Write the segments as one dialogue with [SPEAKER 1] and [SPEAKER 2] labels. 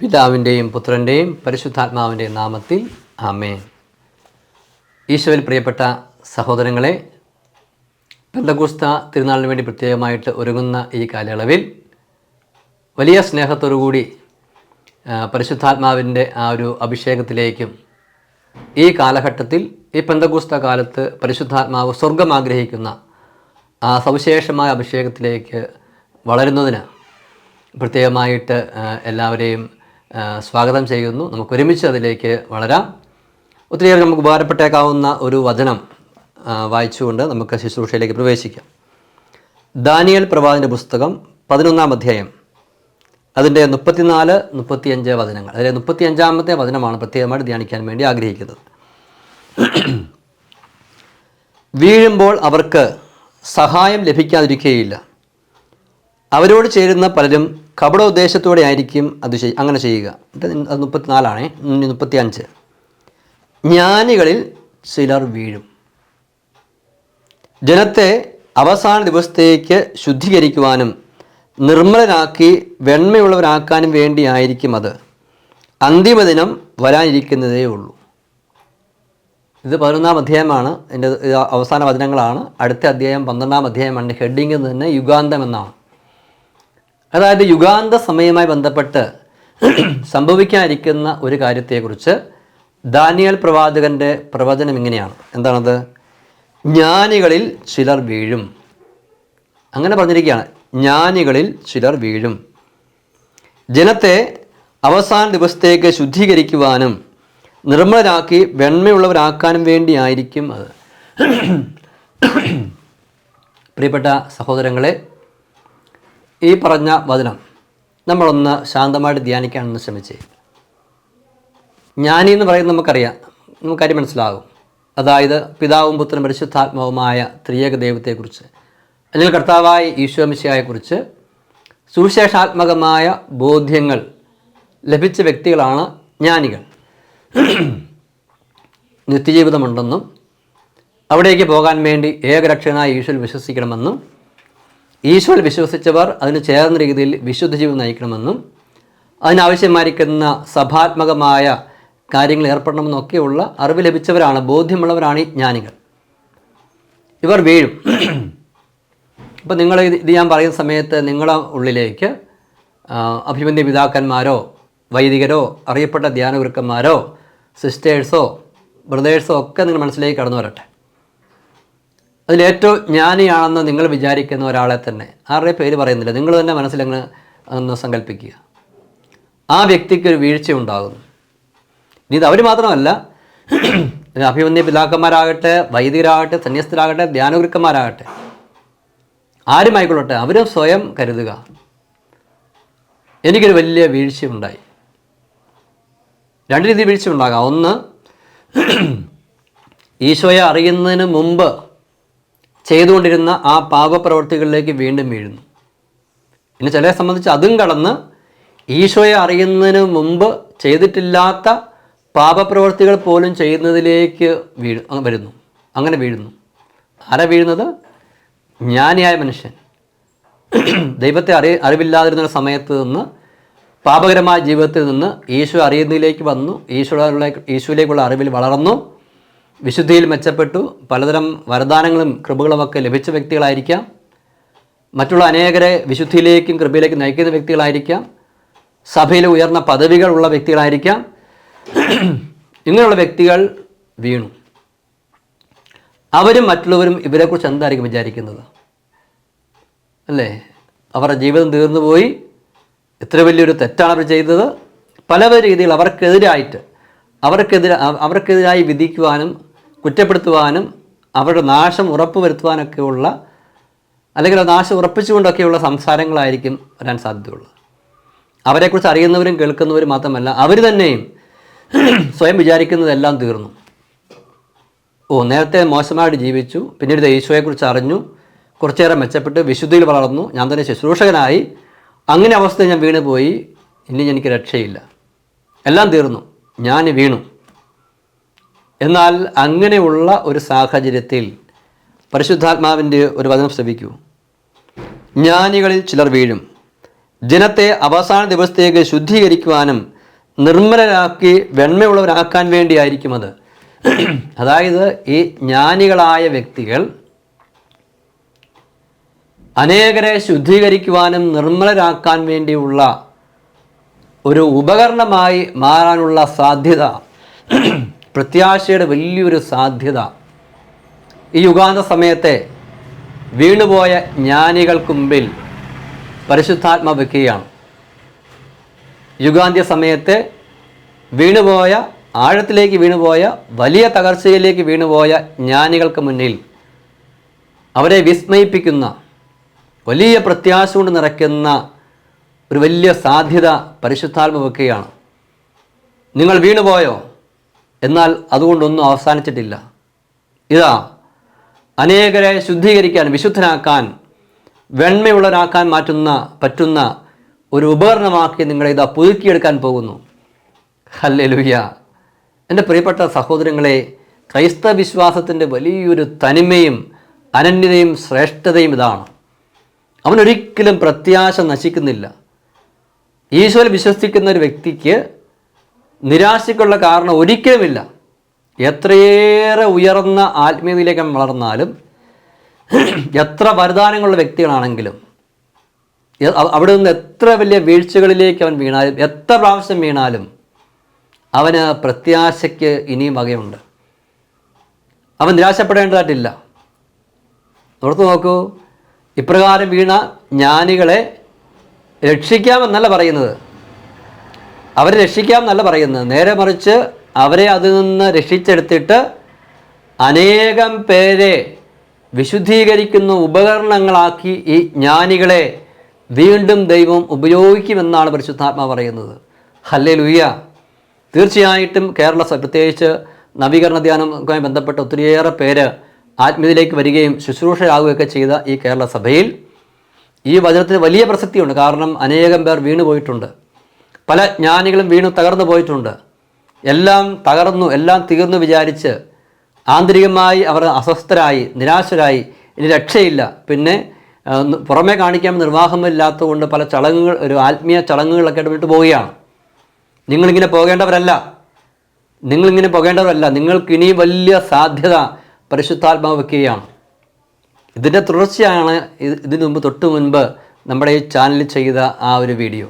[SPEAKER 1] പിതാവിന്റെയും പുത്രന്റെയും പരിശുദ്ധാത്മാവിന്റെയും നാമത്തിൽ അമേ ഈശോയിൽ പ്രിയപ്പെട്ട സഹോദരങ്ങളെ പെന്തകൂസ്ത തിരുനാളിന് വേണ്ടി പ്രത്യേകമായിട്ട് ഒരുങ്ങുന്ന ഈ കാലയളവിൽ വലിയ സ്നേഹത്തോടുകൂടി കൂടി പരിശുദ്ധാത്മാവിന്റെ ആ ഒരു അഭിഷേകത്തിലേക്കും ഈ കാലഘട്ടത്തിൽ ഈ പെന്തകൂസ്ത കാലത്ത് പരിശുദ്ധാത്മാവ് സ്വർഗം ആഗ്രഹിക്കുന്ന ആ സവിശേഷമായ അഭിഷേകത്തിലേക്ക് വളരുന്നതിന് പ്രത്യേകമായിട്ട് എല്ലാവരെയും സ്വാഗതം ചെയ്യുന്നു. നമുക്ക് ഒരുമിച്ച് അതിലേക്ക് വളരാം. ഒത്തിരിയേറെ നമുക്ക് ഉപകാരപ്പെട്ടേക്കാവുന്ന ഒരു വചനം വായിച്ചുകൊണ്ട് നമുക്ക് ശുശ്രൂഷയിലേക്ക് പ്രവേശിക്കാം. ദാനിയൽ പ്രവാദിന്റെ പുസ്തകം പതിനൊന്നാം അധ്യായം അതിന്റെ മുപ്പത്തിനാല് മുപ്പത്തിയഞ്ച് വചനങ്ങൾ. അതിലെ മുപ്പത്തിയഞ്ചാമത്തെ വചനമാണ് പ്രത്യേകമായിട്ട് ധ്യാനിക്കാൻ വേണ്ടി ആഗ്രഹിക്കുന്നത്. വീഴുമ്പോൾ അവർക്ക് സഹായം ലഭിക്കാതിരിക്കുകയില്ല. അവരോട് ചേരുന്ന പലരും കപട ഉദ്ദേശത്തോടെ ആയിരിക്കും അത് ചെയ് അങ്ങനെ ചെയ്യുക. അത് മുപ്പത്തിനാലാണേ. മുപ്പത്തി അഞ്ച് ജ്ഞാനികളിൽ ചിലർ വീഴും. ജനത്തെ അവസാന ദിവസത്തേക്ക് ശുദ്ധീകരിക്കുവാനും നിർമ്മലനാക്കി വെണ്മയുള്ളവരാക്കാനും വേണ്ടിയായിരിക്കും അത്. അന്തിമദിനം വരാനിരിക്കുന്നതേ ഉള്ളൂ. ഇത് പതിനൊന്നാം അധ്യായമാണ്. എന്റെ അവസാന വചനങ്ങളാണ്. അടുത്ത അധ്യായം പന്ത്രണ്ടാം അധ്യായമാണ് ഹെഡിങ് തന്നെ യുഗാന്തം എന്നാണ്. അതായത് യുഗാന്ത സമയവുമായി ബന്ധപ്പെട്ട് സംഭവിക്കാനിരിക്കുന്ന ഒരു കാര്യത്തെക്കുറിച്ച് ദാനിയൽ പ്രവാചകന്റെ പ്രവചനം ഇങ്ങനെയാണ്. എന്താണത്? ജ്ഞാനികളിൽ ചിലർ വീഴും. അങ്ങനെ പറഞ്ഞിരിക്കുകയാണ്. ജ്ഞാനികളിൽ ചിലർ വീഴും. ജനത്തെ അവസാന ദിവസത്തേക്ക് ശുദ്ധീകരിക്കുവാനും നിർമ്മലരാക്കി വെണ്മയുള്ളവരാക്കാനും വേണ്ടിയായിരിക്കും അത്. പ്രിയപ്പെട്ട സഹോദരങ്ങളെ ഈ പറഞ്ഞ വചനം നമ്മളൊന്ന് ശാന്തമായിട്ട് ധ്യാനിക്കാനൊന്ന് ശ്രമിച്ചേ. ജ്ഞാനി എന്ന് പറയുന്നത് നമുക്കറിയാം. നമുക്ക് കാര്യം മനസ്സിലാകും. അതായത് പിതാവും പുത്രനും പരിശുദ്ധാത്മാവുമായ ത്രിയേക ദൈവത്തെക്കുറിച്ച് അല്ലെങ്കിൽ കർത്താവായ ഈശോമിശയായെക്കുറിച്ച് സുവിശേഷാത്മകമായ ബോധ്യങ്ങൾ ലഭിച്ച വ്യക്തികളാണ് ജ്ഞാനികൾ. നിത്യജീവിതമുണ്ടെന്നും അവിടേക്ക് പോകാൻ വേണ്ടി ഏകരക്ഷകനായ ഈശ്വരൻ വിശ്വസിക്കണമെന്നും ഈശോയിൽ വിശ്വസിച്ചവർ അതിന് ചേർന്ന രീതിയിൽ വിശുദ്ധ ജീവിതം നയിക്കണമെന്നും അതിനാവശ്യമായിരിക്കുന്ന സഭാത്മകമായ കാര്യങ്ങൾ ഏർപ്പെടണമെന്നൊക്കെയുള്ള അറിവ് ലഭിച്ചവരാണ് ബോധ്യമുള്ളവരാണ് ഈ ജ്ഞാനികൾ. ഇവർ വീഴും. ഇപ്പം നിങ്ങൾ ഇത് ഞാൻ പറയുന്ന സമയത്ത് നിങ്ങളുടെ ഉള്ളിലേക്ക് അഭിമന്യ പിതാക്കന്മാരോ വൈദികരോ അറിയപ്പെട്ട ധ്യാനഗുരുക്കന്മാരോ സിസ്റ്റേഴ്സോ ബ്രദേഴ്സോ ഒക്കെ നിങ്ങൾ മനസ്സിലേക്ക് കടന്നു വരട്ടെ. അതിലേറ്റവും ജ്ഞാനിയാണെന്ന് നിങ്ങൾ വിചാരിക്കുന്ന ഒരാളെ തന്നെ ആരുടെ പേര് പറയുന്നില്ല. നിങ്ങൾ തന്നെ മനസ്സിലങ്ങ് ഒന്ന് സങ്കല്പിക്കുക ആ വ്യക്തിക്ക് ഒരു വീഴ്ച ഉണ്ടാകുന്നു. ഇനി ഇത് അവർ മാത്രമല്ല അഭിമന്യ പിതാക്കന്മാരാകട്ടെ വൈദികരാകട്ടെ സന്യസ്തരാകട്ടെ ധ്യാനഗുരുക്കന്മാരാകട്ടെ ആരുമായിക്കൊള്ളട്ടെ അവരും സ്വയം കരുതുക. എനിക്കൊരു വലിയ വീഴ്ചയുണ്ടായി. രണ്ട് രീതി വീഴ്ച ഉണ്ടാകാം ഒന്ന് ഈശോയെ അറിയുന്നതിന് മുമ്പ് ചെയ്തുകൊണ്ടിരുന്ന ആ പാപപ്രവർത്തികളിലേക്ക് വീണ്ടും വീഴുന്നു. പിന്നെ ചിലരെ സംബന്ധിച്ച് അതും കടന്ന് ഈശോയെ അറിയുന്നതിന് മുമ്പ് ചെയ്തിട്ടില്ലാത്ത പാപപ്രവർത്തികൾ പോലും ചെയ്യുന്നതിലേക്ക് വീഴ് വരുന്നു. അങ്ങനെ വീഴുന്നു. ആരാ വീഴുന്നത്? ജ്ഞാനിയായ മനുഷ്യൻ. ദൈവത്തെ അറി അറിവില്ലാതിരുന്ന സമയത്ത് നിന്ന് പാപകരമായ ജീവിതത്തിൽ നിന്ന് ഈശോ അറിയുന്നതിലേക്ക് വന്നു. ഈശോയുള്ള ഈശോയിലേക്കുള്ള അറിവിൽ വളർന്നു. വിശുദ്ധിയിൽ മെച്ചപ്പെട്ടു. പലതരം വരദാനങ്ങളും കൃപകളുമൊക്കെ ലഭിച്ച വ്യക്തികളായിരിക്കാം. മറ്റുള്ള അനേകരെ വിശുദ്ധിയിലേക്കും കൃപയിലേക്കും നയിക്കുന്ന വ്യക്തികളായിരിക്കാം. സഭയിൽ ഉയർന്ന പദവികളുള്ള വ്യക്തികളായിരിക്കാം. ഇങ്ങനെയുള്ള വ്യക്തികൾ വീണു. അവരും മറ്റുള്ളവരും ഇവരെക്കുറിച്ച് എന്തായിരിക്കും വിചാരിക്കുന്നത്? അല്ലേ? അവരുടെ ജീവിതം തീർന്നു പോയി. ഇത്ര വലിയൊരു തെറ്റാണ് അവർ ചെയ്തത്. പല രീതിയിൽ അവർക്കെതിരായിട്ട് അവർക്കെതിരെ അവർക്കെതിരായി വിധിക്കുവാനും കുറ്റപ്പെടുത്തുവാനും അവരുടെ നാശം ഉറപ്പുവരുത്തുവാനൊക്കെയുള്ള അല്ലെങ്കിൽ നാശം ഉറപ്പിച്ചുകൊണ്ടൊക്കെയുള്ള സംസാരങ്ങളായിരിക്കും വരാൻ സാധ്യതയുള്ളത്. അവരെക്കുറിച്ച് അറിയുന്നവരും കേൾക്കുന്നവരും മാത്രമല്ല അവർ തന്നെയും സ്വയം വിചാരിക്കുന്നതെല്ലാം തീർന്നു. ഓ നേരത്തെ മോശമായിട്ട് ജീവിച്ചു പിന്നീട് ഈശോയെക്കുറിച്ച് അറിഞ്ഞു കുറച്ചേറെ മെച്ചപ്പെട്ട് വിശുദ്ധിയിൽ വളർന്നു ഞാൻ തന്നെ ശുശ്രൂഷകനായി. അങ്ങനെ അവസ്ഥ ഞാൻ വീണുപോയി ഇനി എനിക്ക് രക്ഷയില്ല. എല്ലാം തീർന്നു. ഞാൻ വീണു. എന്നാൽ അങ്ങനെയുള്ള ഒരു സാഹചര്യത്തിൽ പരിശുദ്ധാത്മാവിന്റെ ഒരു വചനം ശ്രമിക്കൂ ജ്ഞാനികളിൽ ചിലർ വീഴും. ജനത്തെ അവസാന ദിവസത്തേക്ക് ശുദ്ധീകരിക്കുവാനും നിർമ്മലരാക്കി വെണ്മയുള്ളവരാക്കാൻ വേണ്ടിയായിരിക്കും അത്. അതായത് ഈ ജ്ഞാനികളായ വ്യക്തികൾ അനേകരെ ശുദ്ധീകരിക്കുവാനും നിർമ്മലരാക്കാൻ വേണ്ടിയുള്ള ഒരു ഉപകരണമായി മാറാനുള്ള സാധ്യത പ്രത്യാശയുടെ വലിയൊരു സാധ്യത. ഈ യുഗാന്ത സമയത്തെ വീണുപോയ ജ്ഞാനികൾക്ക് മുമ്പിൽ പരിശുദ്ധാത്മ വെക്കുകയാണ്. യുഗാന്ത്യ സമയത്തെ വീണുപോയ ആഴത്തിലേക്ക് വീണുപോയ വലിയ തകർച്ചയിലേക്ക് വീണുപോയ ജ്ഞാനികൾക്ക് മുന്നിൽ അവരെ വിസ്മയിപ്പിക്കുന്ന വലിയ പ്രത്യാശ കൊണ്ട് നിറയ്ക്കുന്ന ഒരു വലിയ സാധ്യത പരിശുദ്ധാത്മ വെക്കുകയാണ്. നിങ്ങൾ വീണുപോയോ? എന്നാൽ അതുകൊണ്ടൊന്നും അവസാനിച്ചിട്ടില്ല. ഇതാ അനേകരെ ശുദ്ധീകരിക്കാൻ വിശുദ്ധനാക്കാൻ വെണ്മയുള്ളവരാക്കാൻ മാറ്റുന്ന പറ്റുന്ന ഒരു ഉപകരണമാക്കി നിങ്ങളെ ഇതാ പുതുക്കിയെടുക്കാൻ പോകുന്നു. ഹല്ലേ ലുയ്യ എന്റെ പ്രിയപ്പെട്ട സഹോദരങ്ങളെ ക്രൈസ്തവ വിശ്വാസത്തിന്റെ വലിയൊരു തനിമയും അനന്യതയും ശ്രേഷ്ഠതയും ഇതാണ്. അവനൊരിക്കലും പ്രത്യാശ നശിക്കുന്നില്ല. ഈശോയിൽ വിശ്വസിക്കുന്ന ഒരു വ്യക്തിക്ക് നിരാശയ്ക്കുള്ള കാരണം ഒരിക്കലുമില്ല. എത്രയേറെ ഉയർന്ന ആത്മീയതയിലേക്ക് വളർന്നാലും എത്ര വരദാനങ്ങളുള്ള വ്യക്തികളാണെങ്കിലും അവിടെ നിന്ന് എത്ര വലിയ വീഴ്ചകളിലേക്ക് അവൻ വീണാലും എത്ര പ്രാവശ്യം വീണാലും അവന് പ്രത്യാശയ്ക്ക് ഇനിയും വകയുണ്ട്. അവൻ നിരാശപ്പെടേണ്ടതായിട്ടില്ല. ഓർത്ത് നോക്കൂ ഇപ്രകാരം വീണ ജ്ഞാനികളെ രക്ഷിക്കാമെന്നല്ല പറയുന്നത്. അവരെ രക്ഷിക്കാമെന്നല്ല പറയുന്നത്. നേരെ മറിച്ച് അവരെ അതിൽ നിന്ന് രക്ഷിച്ചെടുത്തിട്ട് അനേകം പേരെ വിശുദ്ധീകരിക്കുന്ന ഉപകരണങ്ങളാക്കി ഈ ജ്ഞാനികളെ വീണ്ടും ദൈവം ഉപയോഗിക്കുമെന്നാണ് പരിശുദ്ധാത്മ പറയുന്നത്. ഹല്ലേ ലുയ്യ തീർച്ചയായിട്ടും കേരള പ്രത്യേകിച്ച് നവീകരണ ധ്യാനവുമായി ബന്ധപ്പെട്ട ഒത്തിരിയേറെ പേര് ആത്മീയതയിലേക്ക് വരികയും ശുശ്രൂഷയാകുകയൊക്കെ ചെയ്ത ഈ കേരള സഭയിൽ ഈ വചനത്തിന് വലിയ പ്രസക്തിയുണ്ട്. കാരണം അനേകം പേർ വീണു പോയിട്ടുണ്ട് പല ജ്ഞാനികളും വീണു തകർന്നു പോയിട്ടുണ്ട്. എല്ലാം തകർന്നു എല്ലാം തീർന്നു വിചാരിച്ച് ആന്തരികമായി അവർ അസ്വസ്ഥരായി നിരാശരായി ഇനി രക്ഷയില്ല. പിന്നെ പുറമേ കാണിക്കാൻ നിർവാഹമില്ലാത്തതുകൊണ്ട് പല ചടങ്ങുകൾ ഒരു ആത്മീയ ചടങ്ങുകളൊക്കെ ഇടപെട്ട് പോവുകയാണ്. നിങ്ങളിങ്ങനെ പോകേണ്ടവരല്ല. നിങ്ങളിങ്ങനെ പോകേണ്ടവരല്ല. നിങ്ങൾക്ക് ഇനി വലിയ സാധ്യത പരിശുദ്ധാത്മാവ് വയ്ക്കുകയാണ് ഇതിന്റെ തുടർച്ചയാണ് ഇത് ഇതിനു മുമ്പ് തൊട്ട് മുൻപ് നമ്മുടെ ഈ ചാനലിൽ ചെയ്ത ആ ഒരു വീഡിയോ.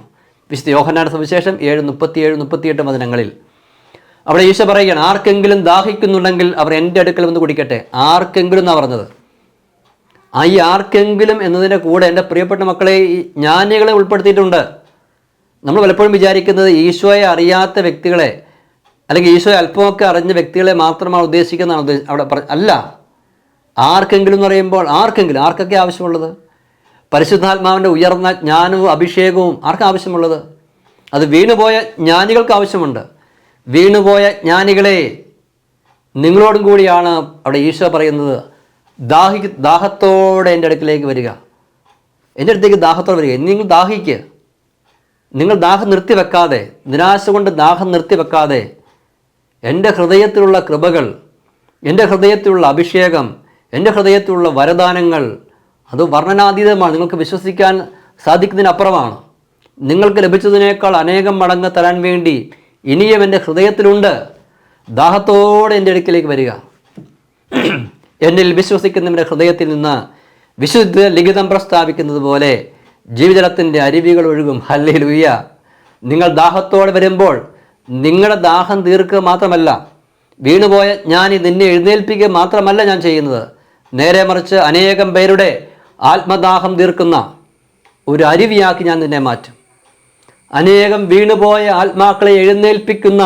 [SPEAKER 1] വിശുദ്ധ യോഹനാട് സുവിശേഷം ഏഴ് മുപ്പത്തിയേഴ് മുപ്പത്തിയെട്ട് വചനങ്ങളിൽ. അവിടെ ഈശോ പറയുകയാണ് ആർക്കെങ്കിലും ദാഹിക്കുന്നുണ്ടെങ്കിൽ അവർ എന്റെ അടുക്കൽ വന്ന് കുടിക്കട്ടെ. ആർക്കെങ്കിലും എന്നാണ് പറഞ്ഞത്. ആ ഈ ആർക്കെങ്കിലും എന്നതിന്റെ കൂടെ എന്റെ പ്രിയപ്പെട്ട മക്കളെ ഈ ജ്ഞാനികളെ ഉൾപ്പെടുത്തിയിട്ടുണ്ട്. നമ്മൾ പലപ്പോഴും വിചാരിക്കുന്നത് ഈശോയെ അറിയാത്ത വ്യക്തികളെ അല്ലെങ്കിൽ ഈശോയെ അല്പമൊക്കെ അറിഞ്ഞ വ്യക്തികളെ മാത്രമാണ് ഉദ്ദേശിക്കുന്നതാണ് ഉദ്ദേശ അവിടെ അല്ല. ആർക്കെങ്കിലും എന്ന് പറയുമ്പോൾ ആർക്കെങ്കിലും ആർക്കൊക്കെ ആവശ്യമുള്ളത്? പരിശുദ്ധാത്മാവിന്റെ ഉയർന്ന ജ്ഞാനവും അഭിഷേകവും ആർക്കാവശ്യമുള്ളത് അത് വീണുപോയ ജ്ഞാനികൾക്ക് ആവശ്യമുണ്ട്. വീണുപോയ ജ്ഞാനികളെ നിങ്ങളോടും കൂടിയാണ് അവിടെ ഈശോ പറയുന്നത്. ദാഹി ദാഹത്തോടെ എന്റെ അടുക്കിലേക്ക് വരിക. എന്റെ അടുത്തേക്ക് ദാഹത്തോടെ വരിക. നിങ്ങൾ ദാഹിക്ക്. നിങ്ങൾ ദാഹം നിർത്തി വെക്കാതെ നിരാശ കൊണ്ട് ദാഹം നിർത്തി വെക്കാതെ എന്റെ ഹൃദയത്തിലുള്ള കൃപകൾ എന്റെ ഹൃദയത്തിലുള്ള അഭിഷേകം എന്റെ ഹൃദയത്തിലുള്ള വരദാനങ്ങൾ അത് വർണനാതീതമാണ്. നിങ്ങൾക്ക് വിശ്വസിക്കാൻ സാധിക്കുന്നതിനപ്പുറമാണ്. നിങ്ങൾക്ക് ലഭിച്ചതിനേക്കാൾ അനേകം മടങ്ങ് തരാൻ വേണ്ടി ഇനിയും എന്റെ ഹൃദയത്തിലുണ്ട്. ദാഹത്തോടെ എന്റെ അടുക്കിലേക്ക് വരിക. എന്നിൽ വിശ്വസിക്കുന്നവന്റെ ഹൃദയത്തിൽ നിന്ന് വിശുദ്ധ ലിഖിതം പ്രസ്താവിക്കുന്നത് പോലെ ജീവിതത്തിന്റെ അരുവികൾ ഒഴുകും. ഹല്ലയിൽ ഉയ്യ നിങ്ങൾ ദാഹത്തോടെ വരുമ്പോൾ നിങ്ങളുടെ ദാഹം തീർക്കുക മാത്രമല്ല വീണുപോയ ഞാൻ നിന്നെ എഴുന്നേൽപ്പിക്കുക മാത്രമല്ല ഞാൻ ചെയ്യുന്നത്. നേരെ മറിച്ച് അനേകം പേരുടെ ആത്മദാഹം തീർക്കുന്ന ഒരു അരുവിയാക്കി ഞാൻ നിന്നെ മാറ്റും. അനേകം വീണുപോയ ആത്മാക്കളെ എഴുന്നേൽപ്പിക്കുന്ന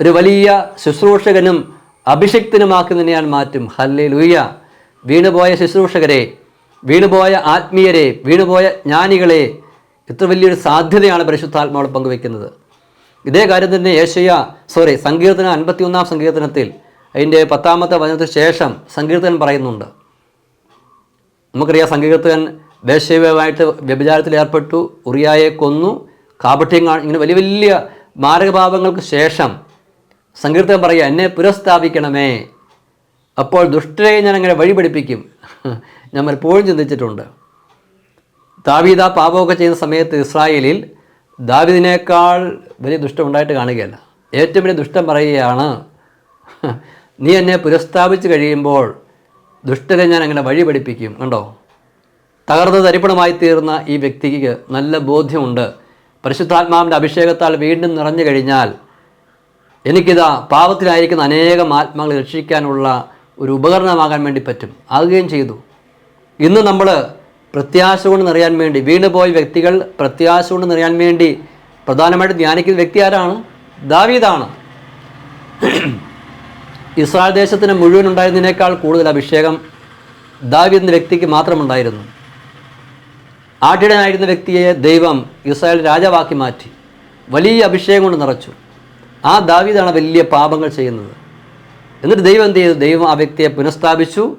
[SPEAKER 1] ഒരു വലിയ ശുശ്രൂഷകനും അഭിഷിക്തനുമാക്കി നിന്നെ ഞാൻ മാറ്റും. ഹല്ലേ ലൂയ വീണുപോയ ശുശ്രൂഷകരെ വീണുപോയ ആത്മീയരെ വീണുപോയ ജ്ഞാനികളെ ഇത്ര വലിയൊരു സാധ്യതയാണ് പരിശുദ്ധാത്മാവോട് പങ്കുവെക്കുന്നത് ഇതേ കാര്യം തന്നെ ഏഷ്യ സോറി സങ്കീർത്തനം അൻപത്തിയൊന്നാം സങ്കീർത്തനത്തിൽ അതിന്റെ പത്താമത്തെ വചനത്തിന് ശേഷം സങ്കീർത്തനം പറയുന്നുണ്ട്. നമുക്കറിയാം സങ്കീർത്തകൻ വേശ്യവുമായിട്ട് വ്യഭിചാരത്തിൽ ഏർപ്പെട്ടു ഉറിയായെ കൊന്നു. കാപട്യം കാണും ഇങ്ങനെ വലിയ വലിയ മാരകഭാവങ്ങൾക്ക് ശേഷം സങ്കീർത്തകൻ പറയുക എന്നെ പുരസ്ഥാപിക്കണമേ അപ്പോൾ ദുഷ്ടരെ ഞാൻ അങ്ങനെ വഴി പഠിപ്പിക്കും ഞാൻ പലപ്പോഴും ചിന്തിച്ചിട്ടുണ്ട്. ദാവീദ പാപമൊക്കെ ചെയ്യുന്ന സമയത്ത് ഇസ്രായേലിൽ ദാവീദിനേക്കാൾ വലിയ ദുഷ്ടം ഉണ്ടായിട്ട് കാണുകയല്ല. ഏറ്റവും വലിയ ദുഷ്ടം പറയുകയാണ് നീ എന്നെ പുനഃസ്ഥാപിച്ച് കഴിയുമ്പോൾ ദുഷ്ടരെ ഞാൻ അങ്ങനെ വഴി പഠിപ്പിക്കും കണ്ടോ? തകർന്ന് തരിപ്പണമായി തീർന്ന ഈ വ്യക്തിക്ക് നല്ല ബോധ്യമുണ്ട്. പരിശുദ്ധാത്മാവിന്റെ അഭിഷേകത്താൽ വീണ്ടും നിറഞ്ഞു കഴിഞ്ഞാൽ എനിക്കിതാ പാപത്തിലായിരിക്കുന്ന അനേകം ആത്മാക്കളെ രക്ഷിക്കാനുള്ള ഒരു ഉപകരണമാകാൻ വേണ്ടി പറ്റും. ആകുകയും ചെയ്തു. ഇന്ന് നമ്മൾ പ്രത്യാശ കൊണ്ട് നിറയാൻ വേണ്ടി വീണുപോയ വ്യക്തികൾ പ്രത്യാശ കൊണ്ട് നിറയാൻ വേണ്ടി പ്രധാനമായിട്ട് ധ്യാനിക്കുന്ന വ്യക്തി ആരാണ്? ദാവീദാണ്. ഇസ്രായേൽ ദേശത്തിന് മുഴുവൻ ഉണ്ടായിരുന്നതിനേക്കാൾ കൂടുതൽ അഭിഷേകം ദാവീദ് എന്ന വ്യക്തിക്ക് മാത്രമുണ്ടായിരുന്നു. ആട്ടിടനായിരുന്ന വ്യക്തിയെ ദൈവം ഇസ്രായേൽ രാജാവാക്കി മാറ്റി വലിയ അഭിഷേകം കൊണ്ട് നിറച്ചു. ആ ദാവീദാണ് വലിയ പാപങ്ങൾ ചെയ്യുന്നത്. എന്നിട്ട് ദൈവം എന്ത് ചെയ്തു? ദൈവം ആ വ്യക്തിയെ പുനഃസ്ഥാപിച്ചു.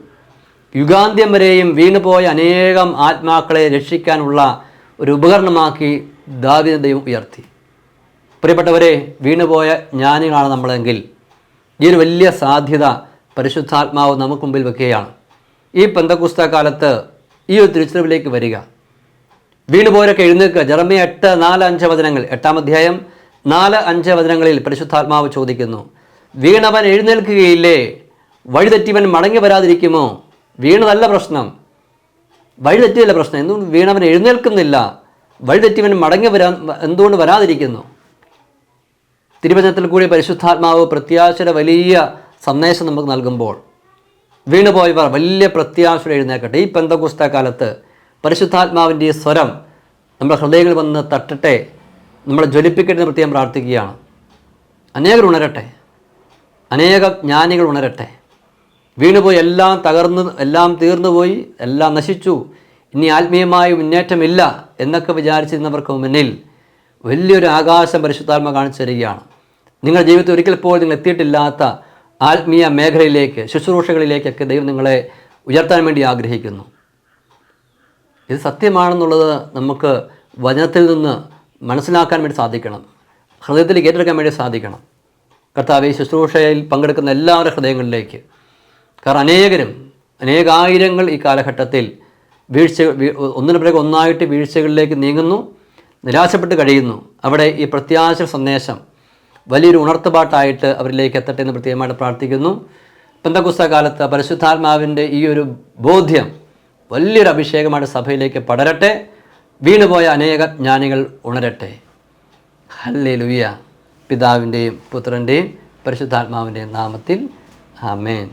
[SPEAKER 1] യുഗാന്ത്യം വരെയും വീണുപോയ അനേകം ആത്മാക്കളെ രക്ഷിക്കാനുള്ള ഒരു ഉപകരണമാക്കി ദാവീദ് ദൈവം ഉയർത്തി. പ്രിയപ്പെട്ടവരെ വീണുപോയ ജ്ഞാനികളാണ് നമ്മളെങ്കിൽ. ഈ ഒരു വലിയ സാധ്യത പരിശുദ്ധാത്മാവ് നമുക്ക് മുമ്പിൽ വെക്കുകയാണ്. ഈ പന്തക്കുസ്ത കാലത്ത് ഈ ഒരു തിരിച്ചറിവിലേക്ക് വരിക. വീണുപോരൊക്കെ എഴുന്നേൽക്കുക. ജർമ്മയ എട്ട് നാല് അഞ്ച് വചനങ്ങൾ. എട്ടാം അധ്യായം നാല് അഞ്ച് വചനങ്ങളിൽ പരിശുദ്ധാത്മാവ് ചോദിക്കുന്നു. വീണവൻ എഴുന്നേൽക്കുകയില്ലേ? വഴിതെറ്റിവൻ മടങ്ങി വരാതിരിക്കുമോ? വീണതല്ല പ്രശ്നം. വഴിതെറ്റിയല്ല പ്രശ്നം. എന്തുകൊണ്ട് വീണവൻ എഴുന്നേൽക്കുന്നില്ല? വഴിതെറ്റിവൻ മടങ്ങി വരാൻ എന്തുകൊണ്ട് വരാതിരിക്കുന്നു? തിരുവചനത്തിൽ കൂടി പരിശുദ്ധാത്മാവ് പ്രത്യാശയുടെ വലിയ സന്ദേശം നമുക്ക് നൽകുമ്പോൾ വീണുപോയവർ വലിയ പ്രത്യാശയുടെ എഴുന്നേക്കട്ടെ ഈ പെന്തകുസ്ത കാലത്ത് പരിശുദ്ധാത്മാവിന്റെ സ്വരം നമ്മുടെ ഹൃദയങ്ങളിൽ വന്ന് തട്ടട്ടെ. നമ്മളെ ജ്വലിപ്പിക്കട്ടെ പ്രത്യേകം പ്രാർത്ഥിക്കുകയാണ്. അനേകർ ഉണരട്ടെ. അനേക ജ്ഞാനികൾ ഉണരട്ടെ. വീണുപോയി എല്ലാം തകർന്ന് എല്ലാം തീർന്നുപോയി എല്ലാം നശിച്ചു. ഇനി ആത്മീയമായ മുന്നേറ്റമില്ല എന്നൊക്കെ വിചാരിച്ചിരുന്നവർക്ക് മുന്നിൽ വലിയൊരു ആകാശം പരിശുദ്ധാത്മ കാണിച്ചു തരികയാണ്. നിങ്ങളുടെ ജീവിതത്തിൽ ഒരിക്കൽ പോലും നിങ്ങൾ എത്തിയിട്ടില്ലാത്ത ആത്മീയ മേഖലയിലേക്ക് ശുശ്രൂഷകളിലേക്കൊക്കെ ദൈവം നിങ്ങളെ ഉയർത്താൻ വേണ്ടി ആഗ്രഹിക്കുന്നു. ഇത് സത്യമാണെന്നുള്ളത് നമുക്ക് വചനത്തിൽ നിന്ന് മനസ്സിലാക്കാൻ വേണ്ടി സാധിക്കണം. ഹൃദയത്തിൽ ഏറ്റെടുക്കാൻ വേണ്ടി സാധിക്കണം. കർത്താവ് ഈ ശുശ്രൂഷയിൽ പങ്കെടുക്കുന്ന എല്ലാവരുടെ ഹൃദയങ്ങളിലേക്ക്. കാരണം അനേകരും അനേകായിരങ്ങൾ ഈ കാലഘട്ടത്തിൽ വീഴ്ച ഒന്നിനു പിറകെ ഒന്നായിട്ട് വീഴ്ചകളിലേക്ക് നീങ്ങുന്നു നിരാശപ്പെട്ട് കഴിയുന്നു. അവിടെ ഈ പ്രത്യാശ സന്ദേശം വലിയൊരു ഉണർത്തുപാട്ടായിട്ട് അവരിലേക്ക് എത്തട്ടെ എന്ന് പ്രത്യേകമായിട്ട് പ്രാർത്ഥിക്കുന്നു. പെന്തകുസ്ത കാലത്ത് പരിശുദ്ധാത്മാവിന്റെ ഈ ഒരു ബോധ്യം വലിയൊരു അഭിഷേകമായിട്ട് സഭയിലേക്ക് പടരട്ടെ. വീണുപോയ അനേക ജ്ഞാനികൾ ഉണരട്ടെ. ഹല്ലേ ലുയ്യ പിതാവിന്റെയും പുത്രന്റെയും പരിശുദ്ധാത്മാവിന്റെയും നാമത്തിൽ ആമേൻ.